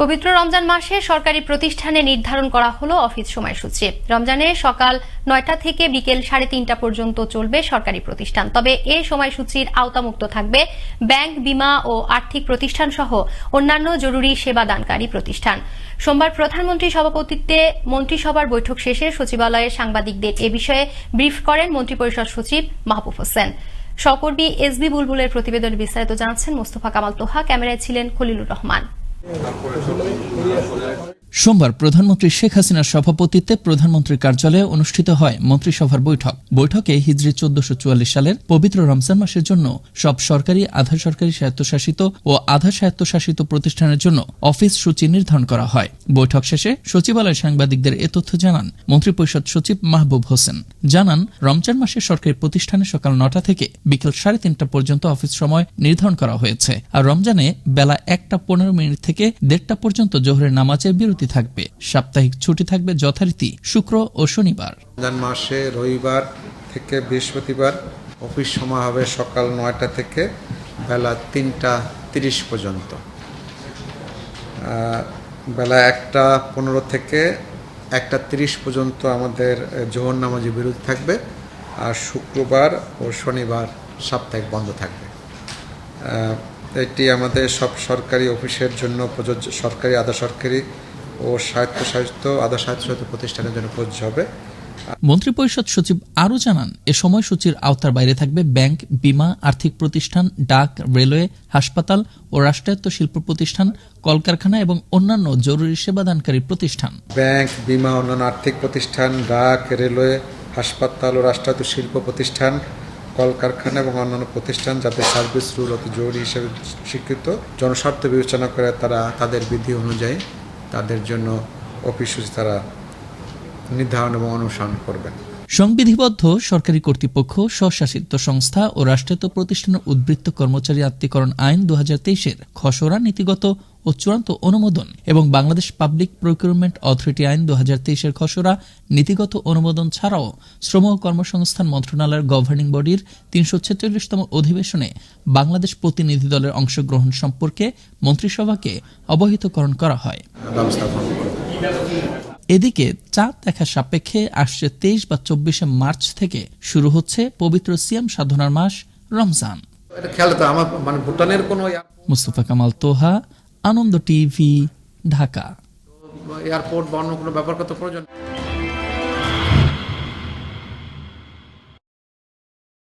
পবিত্র রমজান মাসে সরকারি প্রতিষ্ঠানে নির্ধারণ করা হলো অফিস সময়সূচি। রমজানে সকাল নয়টা থেকে বিকেল সাড়ে তিনটা পর্যন্ত চলবে সরকারি প্রতিষ্ঠান। তবে এ সময়সূচির আওতামুক্ত থাকবে ব্যাংক, বিমা ও আর্থিক প্রতিষ্ঠান সহ অন্যান্য জরুরি সেবাদানকারী প্রতিষ্ঠান। সোমবার প্রধানমন্ত্রীর সভাপতিত্বে মন্ত্রিসভার বৈঠক শেষে সচিবালয়ে সাংবাদিকদের এ বিষয়ে ব্রিফ করেন মন্ত্রিপরিষদ সচিব মাহবুব হোসেন। সহকর্মী এসবি বুলবুলের প্রতিবেদন বিস্তারিত জানাচ্ছেন মোস্তফা কামাল তোহা। ক্যামেরায় ছিলেন খলিলুর রহমান। তারপরে সোমবার প্রধানমন্ত্রী শেখ হাসিনার সভাপতিত্বে প্রধানমন্ত্রীর কার্যালয়ে অনুষ্ঠিত হয় মন্ত্রিসভার বৈঠক। বৈঠকে হিজরি চোদ্দশো সালের পবিত্র রমজান মাসের জন্য সব সরকারি, আধা সরকারি স্বায়ত্তশাসিত ও আধা স্বায়ত্তশাসিত প্রতিষ্ঠানের জন্য অফিস সূচি নির্ধারণ করা হয়। বৈঠক শেষে সচিবালয় সাংবাদিকদের এ তথ্য জানান মন্ত্রিপরিষদ সচিব মাহবুব হোসেন। জানান, রমজান মাসে সরকারি প্রতিষ্ঠানে সকাল নটা থেকে বিকেল সাড়ে তিনটা পর্যন্ত অফিস সময় নির্ধারণ করা হয়েছে। আর রমজানে বেলা একটা পনেরো মিনিট থেকে দেড়টা পর্যন্ত জোহরের নামাজের বিরতি থাকবে। সাপ্তাহিক ছুটি থাকবে যথারীতি শুক্র ও শনিবার। মাসে রবিবার থেকে বৃহস্পতিবার অফিস সময় হবে সকাল নয়টা থেকে বেলা তিনটা তিরিশ পর্যন্ত। বেলা একটা পনেরো থেকে একটা তিরিশ পর্যন্ত আমাদের জোহর নামাজি বিরতি থাকবে আর শুক্রবার ও শনিবার সাপ্তাহিক বন্ধ থাকবে। এটি আমাদের সব সরকারি অফিসের জন্য প্রযোজ্য সরকারি, আধা সরকারি ও সাহিত্য স্বায়ত্তশাসিত আধা স্বায়ত্তশাসিত প্রতিষ্ঠানের জন্য প্রযোজ্য হবে। মন্ত্রিপরিষদ সচিব আরও জানান এ সময়সূচির আওতার বাইরে থাকবে ব্যাংক বিমা আর্থিক প্রতিষ্ঠান ডাক রেলওয়ে হাসপাতাল ও রাষ্ট্রায়ত্ত শিল্প প্রতিষ্ঠান কলকারখানা এবং অন্যান্য জরুরি সেবাদানকারী প্রতিষ্ঠান। ব্যাংক বিমা অন্যান্য আর্থিক প্রতিষ্ঠান ডাক রেলওয়ে হাসপাতাল ও রাষ্ট্রায়ত্ত শিল্প প্রতিষ্ঠান কলকারখানা এবং অন্যান্য প্রতিষ্ঠান যাতে সার্ভিস রুল অতি জরুরি হিসেবে স্বীকৃত জনস্বার্থ বিবেচনা করে তারা তাদের বিধি অনুযায়ী তাদের জন্য অফিস তারা নির্ধারণ এবং অনুসরণ করবেন। সংবিধিবদ্ধ সরকারি কর্তৃপক্ষ স্বশাসিত সংস্থা ও রাষ্ট্রায়ত্ত প্রতিষ্ঠানের উদ্বৃত্ত কর্মচারী আত্মীকরণ আইন দু হাজার খসড়া নীতিগত ও চূড়ান্ত অনুমোদন এবং বাংলাদেশ পাবলিক প্রকিউরমেন্ট অথরিটি আইন দু হাজার তেইশের খসড়া নীতিগত অনুমোদন ছাড়াও শ্রম ও কর্মসংস্থান মন্ত্রণালয়ের গভর্নিং বডির তিনশো ছেচল্লিশতম অধিবেশনে বাংলাদেশ প্রতিনিধি দলের অংশগ্রহণ সম্পর্কে মন্ত্রিসভাকে অবহিতকরণ করা হয়। এদিকে চাঁদ দেখা সাপেক্ষে আসছে তেইশ বা চব্বিশে মার্চ থেকে শুরু হচ্ছে পবিত্র সিয়াম সাধনার মাস রমজান। মানে মুস্তফা কামাল তোহা আনন্দ টিভি ঢাকা। এয়ারপোর্ট বা অন্য কোনো ব্যাপার কত প্রয়োজন